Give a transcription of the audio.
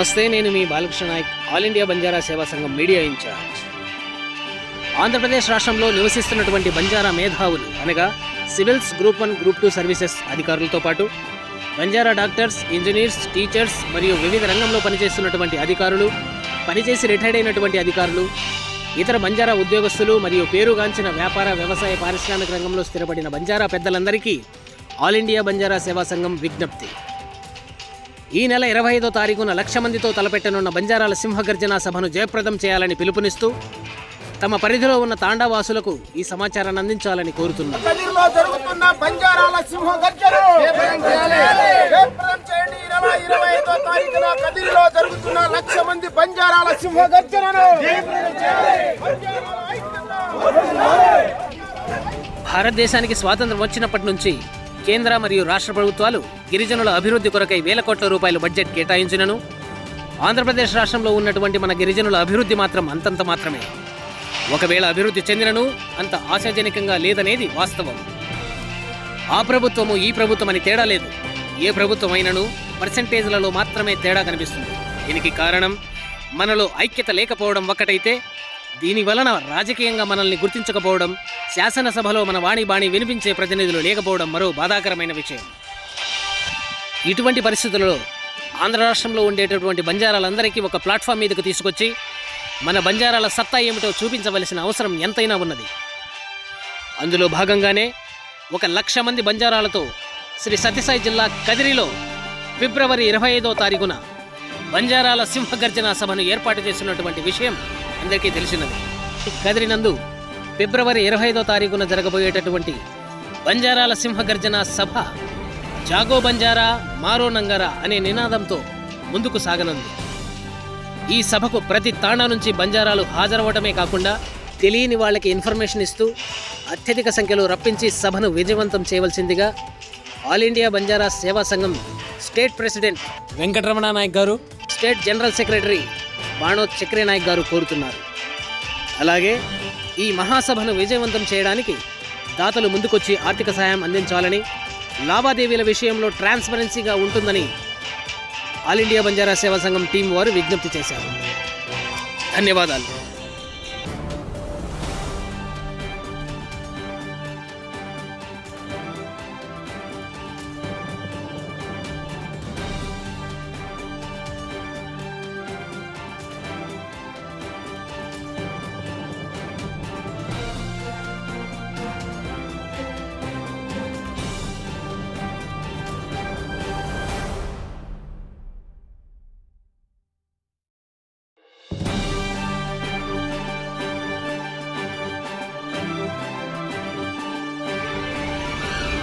నమస్తే నేను మీ Balakrishna Nayak all India Banjara Seva Sangham media incharge. Andhra Pradesh రాష్ట్రంలో నివసిస్తున్నటువంటి బంజారా మేధావులు అనగా civils group one group two services అధికారులతో పాటు బంజారా డాక్టర్స్ ఇంజనీర్స్ టీచర్స్ మరియు వివిధ రంగంలో పనిచేస్తున్నటువంటి అధికారులు పనిచేసి రిటైర్డ్ అయినటువంటి అధికారులు ఇతర బంజారా ఉద్యోగస్తులు మరియు పేరుగాంచిన వ్యాపార వ్యవసాయ పారిశ్రామిక రంగంలో స్థిరపడిన బంజారా పెద్దలందరికీ ఆల్ ఇండియా బంజారా సేవా సంఘం విజ్ఞప్తి. ఈ నెల ఇరవై ఐదో తారీఖున లక్ష మందితో తలపెట్టనున్న బంజారాల సింహగర్జన సభను జయప్రదం చేయాలని పిలుపునిస్తూ తమ పరిధిలో ఉన్న తాండావాసులకు ఈ సమాచారాన్ని అందించాలని కోరుతున్నారు. కదిరిలో జరుగుతున్న లక్ష మంది బంజారాల భారతదేశానికి స్వాతంత్రం వచ్చినప్పటి నుంచి కేంద్ర మరియు రాష్ట్ర ప్రభుత్వాలు గిరిజనుల అభివృద్ధి కొరకై వేల కోట్ల రూపాయల బడ్జెట్ కేటాయించినను. ఆంధ్రప్రదేశ్ రాష్ట్రంలో ఉన్నటువంటి మన గిరిజనుల అభివృద్ధి మాత్రం అంతంత మాత్రమే. ఒకవేళ అభివృద్ధి చెందినను అంత ఆశాజనకంగా లేదనేది వాస్తవం. ఆ ప్రభుత్వము ఈ ప్రభుత్వం అని తేడా లేదు. ఏ ప్రభుత్వం అయినను పర్సంటేజ్లలో మాత్రమే తేడా కనిపిస్తుంది. దీనికి కారణం మనలో ఐక్యత లేకపోవడం ఒక్కటైతే దీని వలన రాజకీయంగా మనల్ని గుర్తించకపోవడం శాసనసభలో మన వాణి బాణి వినిపించే ప్రతినిధులు లేకపోవడం మరో బాధాకరమైన విషయం. ఇటువంటి పరిస్థితులలో ఆంధ్ర రాష్ట్రంలో ఉండేటటువంటి బంజారాలందరికీ ఒక ప్లాట్ఫామ్ మీదకు తీసుకొచ్చి మన బంజారాల సత్తా ఏమిటో చూపించవలసిన అవసరం ఎంతైనా ఉన్నది. అందులో భాగంగానే ఒక లక్ష మంది బంజారాలతో శ్రీ సత్యసాయి జిల్లా కదిరిలో ఫిబ్రవరి ఇరవై ఐదో తారీఖున బంజారాల సింహగర్జన సభను ఏర్పాటు చేస్తున్నటువంటి విషయం అందరికీ తెలిసినది. కదిరి నందు ఫిబ్రవరి ఇరవై ఐదో తారీఖున జరగబోయేటటువంటి బంజారాల సింహగర్జన సభ జాగో బంజారా మారో నంగరా అనే నినాదంతో ముందుకు సాగనుంది. ఈ సభకు ప్రతి తాండా నుంచి బంజారాలు హాజరవడమే కాకుండా తెలియని వాళ్ళకి ఇన్ఫర్మేషన్ ఇస్తూ అత్యధిక సంఖ్యలో రప్పించి సభను విజయవంతం చేయవలసిందిగా ఆల్ ఇండియా బంజారా సేవా సంఘం స్టేట్ ప్రెసిడెంట్ వెంకటరమణ నాయక్ గారు state general secretary Banoth Chakre Naik గారు కోరుతున్నారు. అలాగే ఈ మహాసభను విజయవంతం చేయడానికి దాతలు ముందుకొచ్చి ఆర్థిక సహాయం అందించాలని లావాదేవీల విషయంలో ట్రాన్స్పరెన్సీగా ఉంటుందని ఆల్ ఇండియా బంజారా సేవా సంఘం టీం వారు విజ్ఞప్తి చేశారు. ధన్యవాదాలు.